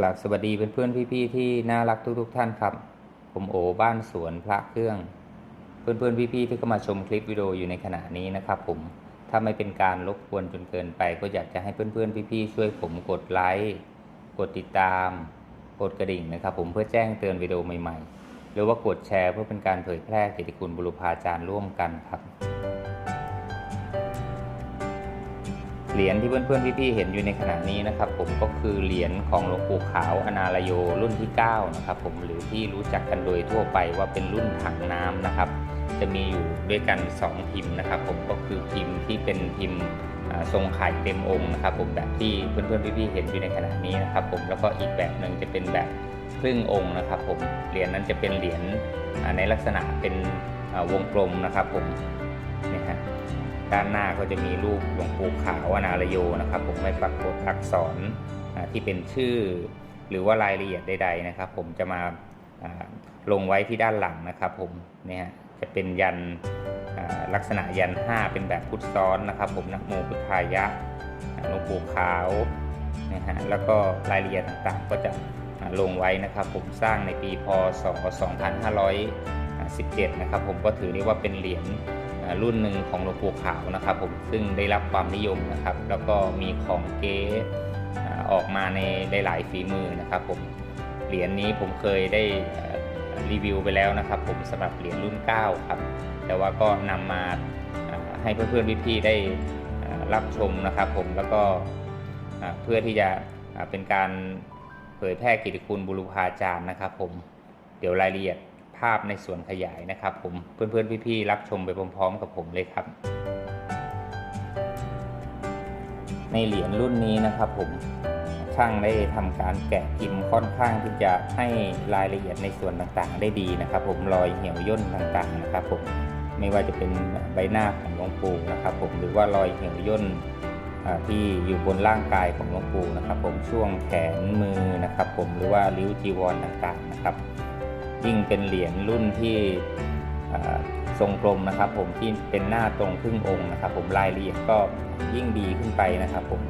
กราบสวัสดีเพื่อนๆพี่ๆที่น่ารักทุกๆท่านครับ ผมโอบ้านสวนพระเครื่อง เพื่อนๆพี่ๆที่เข้ามาชมคลิปวิดีโออยู่ในขณะนี้นะครับผมถ้าไม่เป็นการรบกวนจนเกินไป ก็อยากจะให้เพื่อนๆพี่ๆช่วยผมกดไลค์กดติดตาม กดกระดิ่งนะครับ ผมเพื่อแจ้งเตือนวิดีโอใหม่ๆ หรือว่ากดแชร์เพื่อเป็นการเผยแพร่กิตติคุณบุรุพาจารย์ร่วมกันครับ เหรียญที่เพื่อนๆพี่ๆเห็นอยู่ในขณะนี้นะครับผมก็คือเหรียญของหลวงปู่ขาวอนาลโยรุ่นที่9นะครับผมหรือที่รู้จักกันโดยทั่วไปว่าเป็นรุ่นถังน้ำนะครับ จะมีอยู่ด้วยกัน 2 พิมพ์นะครับ ผมก็คือพิมพ์ที่เป็นพิมพ์ทรงไข่เต็มองค์นะครับ ผมแบบที่เพื่อนๆพี่ๆเห็นอยู่ในขณะนี้นะครับ ผมแล้วก็อีกแบบหนึ่งจะเป็นแบบครึ่งองค์นะครับ ผมเหรียญนั้นจะเป็นเหรียญในลักษณะเป็นวงกลมนะครับ ผม ด้านหน้าก็จะมีรูปหลวงปู่ขาวอนาลโยนะครับ ผมไม่ปรากฏอักษรที่เป็นชื่อ หรือว่ารายละเอียดใด ๆนะครับ ผมจะมาลงไว้ที่ด้านหลังนะครับ ผมเนี่ยจะเป็นยันลักษณะยัน 5 เป็นแบบพุทธซ้อนนะครับ ผมนะโมพุทธายะหลวงปู่ขาวนะฮะแล้วก็รายละเอียดต่างๆ ก็จะลงไว้นะครับ ผมสร้างในปีพศ 2517 นะครับ ผมก็ถือได้ว่าเป็นเหรียญ รุ่นหนึ่งของหลวงปู่ขาวนะครับผมซึ่งได้รับความนิยมนะครับ แล้วก็มีของเก๊อออกมาในหลายๆฝีมือนะครับผมเหรียญนี้ผมเคยได้รีวิวไปแล้วนะครับผมสำหรับเหรียญรุ่น 9 ครับ แต่ว่าก็นำมาให้เพื่อนๆพี่ๆได้รับชมนะครับผมแล้วก็เพื่อที่จะเป็นการเผยแพร่กิตติคุณบุรุพาจารย์นะครับผมเดี๋ยวรายละเอียด ภาพในส่วนขยายนะครับ ผมเพื่อนๆพี่ๆรับชมไปพร้อมๆ กับผมเลยครับ ในเหรียญรุ่นนี้นะครับผมช่างได้ทำการแกะพิมพ์ค่อนข้างที่จะให้รายละเอียดในส่วนต่างๆ ได้ดีนะครับ ผมรอยเหี่ยวย่นต่างๆนะครับ ผมไม่ว่าจะเป็นใบหน้าของหลวงปู่นะครับ ผมหรือว่ารอยเหี่ยวย่นที่อยู่บนร่างกายของหลวงปู่นะครับ ผมช่วงแขนมือนะครับ ผมหรือว่าริ้วจีวรต่างๆนะครับ ยิ่งเป็นเหรียญรุ่นที่ทรงกลมนะครับ ผมที่เป็นหน้าตรงครึ่งองค์นะครับ ผมรายละเอียดก็ยิ่งดีขึ้นไปนะครับ ผม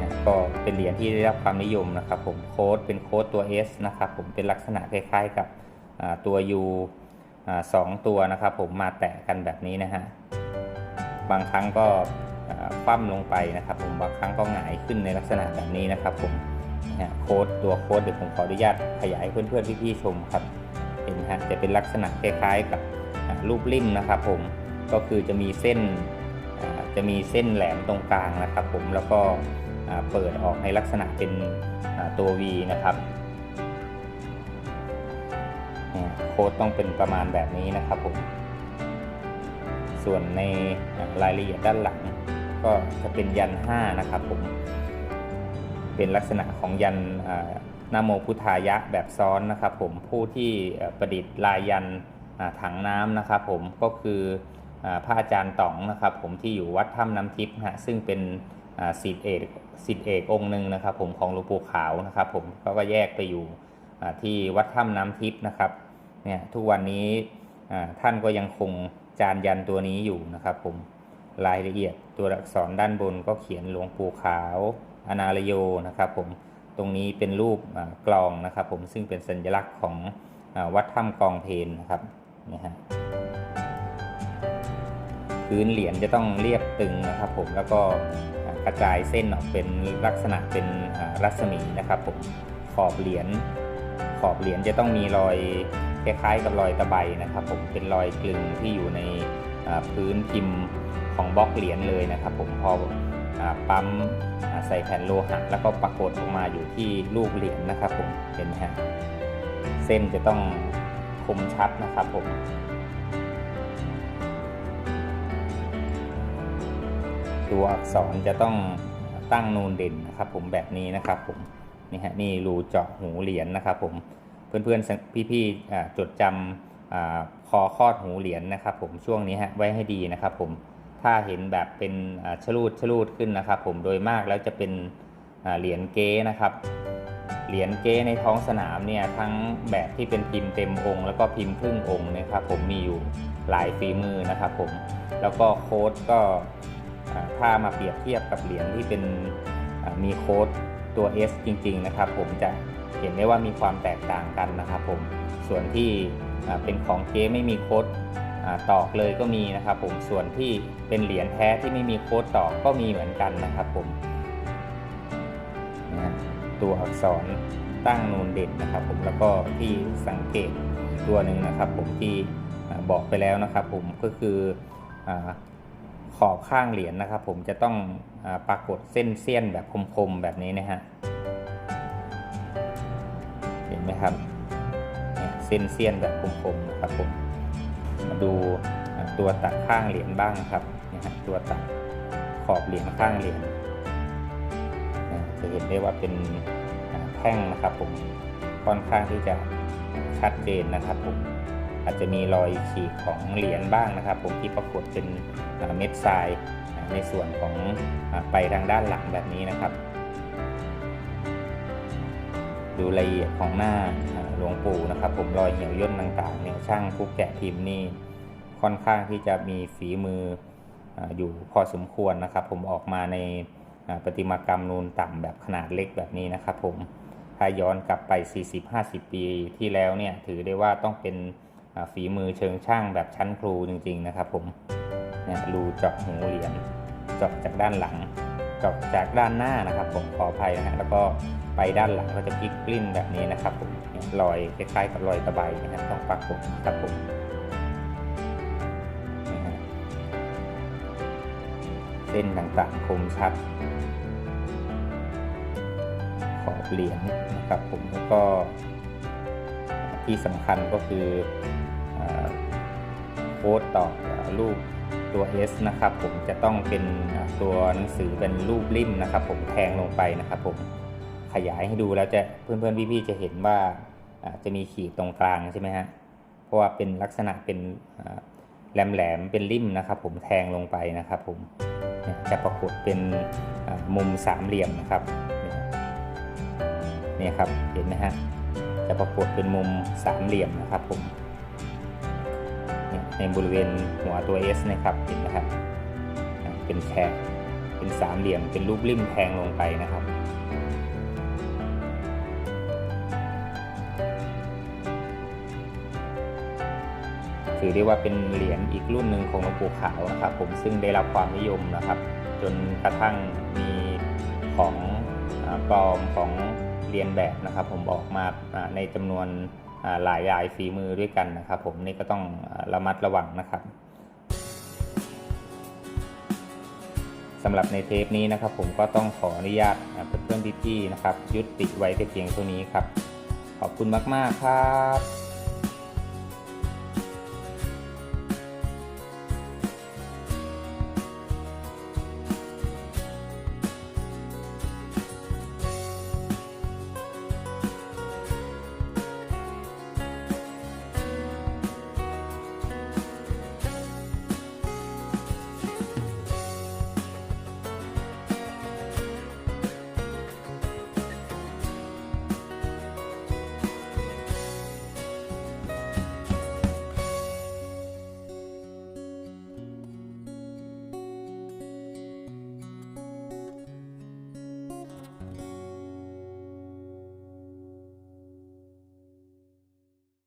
นะก็เป็นเหรียญที่ได้รับความนิยมนะครับ ผมโค้ดเป็นโค้ดตัว S นะครับ ผมเป็นลักษณะคล้ายๆกับตัว U อสองตัวนะครับ ผมมาแตะกันแบบนี้นะฮะบางครั้งก็คว่ำลงไปนะครับ ผมบางครั้งก็หงายขึ้นในลักษณะแบบนี้นะครับ ผมโค้ดตัวโค้ดเดี๋ยวผมขออนุญาตขยายให้เพื่อนๆพี่ๆชมครับ ห็นฮะจะเป็นลักษณะคล้ายๆกับรูปริมนะครับผมก็คือจะมีเส้นจะมีเส้นแหลมตรงกลางนะครับ ผมแล้วก็เปิดออกในลักษณะเป็นตัว V นะครับโค้ดต้องเป็นประมาณแบบนี้นะครับผมส่วนในรายละเอียดด้านหลัง ก็จะเป็นยัน 5 นะครับผมเป็นลักษณะของยัน นาโมพุทธายะแบบซ้อนนะครับผมผู้ที่ประดิษฐ์ลายยันถังน้ำนะครับผมก็คืออพระอาจารย์ต๋องนะครับผมที่อยู่วัดถ้ำน้ำทิพย์ฮะซึ่งเป็นอ่าศิษย์เอกศิษย์เอกองค์หนึ่งนะครับผมของหลวงปู่ขาวนะครับผมก็ก็แยกไปอยู่ที่วัดถ้ำน้ำทิพย์นะครับเนี่ยทุกวันนี้ท่านก็ยังคงจานยันตัวนี้อยู่นะครับผมรายละเอียดตัวอักษรด้านบนก็เขียนหลวงปู่ขาวอนาลโยนะครับผม ตรงนี้เป็นรูปกลองนะครับ ผมซึ่งเป็นสัญลักษณ์ของอวัดถ้ำกองเพนนะครับนี่ฮะพื้นเหรียญจะต้องเรียบตึงนะครับผมแล้วก็กระจายเส้นออกเป็นลักษณะเป็นรัศมีนะครับผมขอบเหรียญขอบเหรียญจะต้องมีรอยคล้ายๆกับรอยตะไบนะครับ ผมเป็นรอยกลึงที่อยู่ในพื้นพิมพ์ของบล็อกเหรียญเลยนะครับ ผมพอ ปั๊มใส่แผ่นโลหะแล้วก็ปรากฏออกมาอยู่ที่ลูกเหรียญนะครับผมเห็นไหมฮะเส้นจะต้องคมชัดนะครับผมตัวอักษรจะต้องตั้งนูนเด่นนะครับผมแบบนี้นะครับผมนี่ฮะนี่รูเจาะหูเหรียญนะครับผมเพื่อนๆพี่ๆอ่จดจำคอคอดหูเหรียญนะครับผมช่วงนี้ฮะไว้ให้ดีนะครับผม ถ้าเห็นแบบเป็นชลูดชลูดขึ้นนะครับ ผมโดยมากแล้วจะเป็นเหรียญเก๊นะครับ เหรียญเก๊ในท้องสนามเนี่ยทั้งแบบที่เป็นพิมพ์เต็มองค์ แล้วก็พิมพ์ครึ่งองค์นะครับ ผมมีอยู่หลายฝีมือนะครับผมแล้วก็โค้ดก็ถ้ามาเปรียบเทียบกับเหรียญที่เป็นมีโค้ดตัว S จริง ๆ นะครับ ผมจะเห็นได้ว่ามีความแตกต่างกันนะครับผมส่วนที่เป็นของเก๊ไม่มีโค้ดตอกเลยก็มีนะครับผมส่วนที่ เป็นเหรียญแท้ที่ไม่มีโค้ดตอกก็มีเหมือนกันนะครับผมนะตัวอักษรตั้งนูนเด่นนะครับ ผมแล้วก็ที่สังเกตตัวหนึ่งนะครับ ผมที่บอกไปแล้วนะครับ ผมก็คืออขอบข้างเหรียญนะครับ ผมจะต้องอปรากฏเส้นเสี้ยนแบบคมๆแบบนี้นะฮะเห็นไหมครับเส้นเสี้ยนแบบคมๆนะครับผมมาดูตัวตัดข้างเหรียญบ้างครับ นี่ยฮะตัวตัดขอบเหรียญข้างเหรียญจะเห็นได้ว่าเป็นแท่งนะครับผมค่อนข้างที่จะชัดเจนนะครับผมอาจจะมีรอยขีดของเหรียญบ้างนะครับ ผมที่ปรากฏเป็นเม็ดทรายในส่วนของไปทางด้านหลังแบบนี้นะครับ ดูรายละเอียดของหน้าอ่าหลวงปู่นะครับ ผมรอยเหี่ยวย่นต่างๆเนี่ยช่างผู้แกะพิมพ์นี่ค่อนข้างที่จะมีฝีมือ อยู่พอสมควรนะครับ ผมออกมาในประติมากรรมนูนต่ำแบบขนาดเล็กแบบนี้นะครับ ผมถ้าย้อนกลับไป 40-50 ปีที่แล้วเนี่ยถือได้ว่าต้องเป็นฝีมือเชิงช่างแบบชั้นครูจริง ๆ นะครับ ผมเนี่ยรูเจาะหูเหรียญเจาะจากด้านหลังเจาะจากด้านหน้านะครับ ผมขออภัยนะฮะแล้วก็ไปด้านหลังก็จะพลิกกลิ้นแบบนี้นะครับ ผมเนี่ยรอยคล้ายๆกับรอยตะไบนะครับต้องปรากฏครับผม ส้นต่างๆ คมชัด ขอบเหรียญนะครับผมแล้วก็ที่สำคัญก็คือโค้ดต่อรูปตัว S นะครับผมจะต้องเป็นตัวหนังสือเป็นรูปริมนะครับ ผมแทงลงไปนะครับผมขยายให้ดูแล้วจะเพื่อนๆพี่ๆจะเห็นว่าจะมีขีดตรงกลางใช่ไหมฮะเพราะว่าเป็นลักษณะเป็นแหลมๆเป็นริมนะครับ ผมแทงลงไปนะครับผม จะปรากฏเป็นมุมสามเหลี่ยมนะครับเนี่ยครับเห็นไหมฮะจะปรากฏเป็นมุมสามเหลี่ยมนะครับผมในบริเวณหัวตัว S นะครับเห็นไหมครับเป็นแฉกเป็นสามเหลี่ยมเป็นรูปริมแทงลงไปนะครับ ถือได้ว่าเป็นเหรียญอีกรุ่นหนึ่งของหลวงปู่ขาวนะครับผมซึ่งได้รับความนิยมนะครับ จนกระทั่งมีของปลอมของเรียนแบบนะครับ ผมออกมาในจำนวนหลายรายฝีมือด้วยกันนะครับ ผมนี่ก็ต้องระมัดระวังนะครับสำหรับในเทปนี้นะครับ ผมก็ต้องขออนุญาตเพื่อนๆพี่ๆนะครับ ยุติไว้แต่เพียงเท่านี้ครับ ขอบคุณมากๆครับ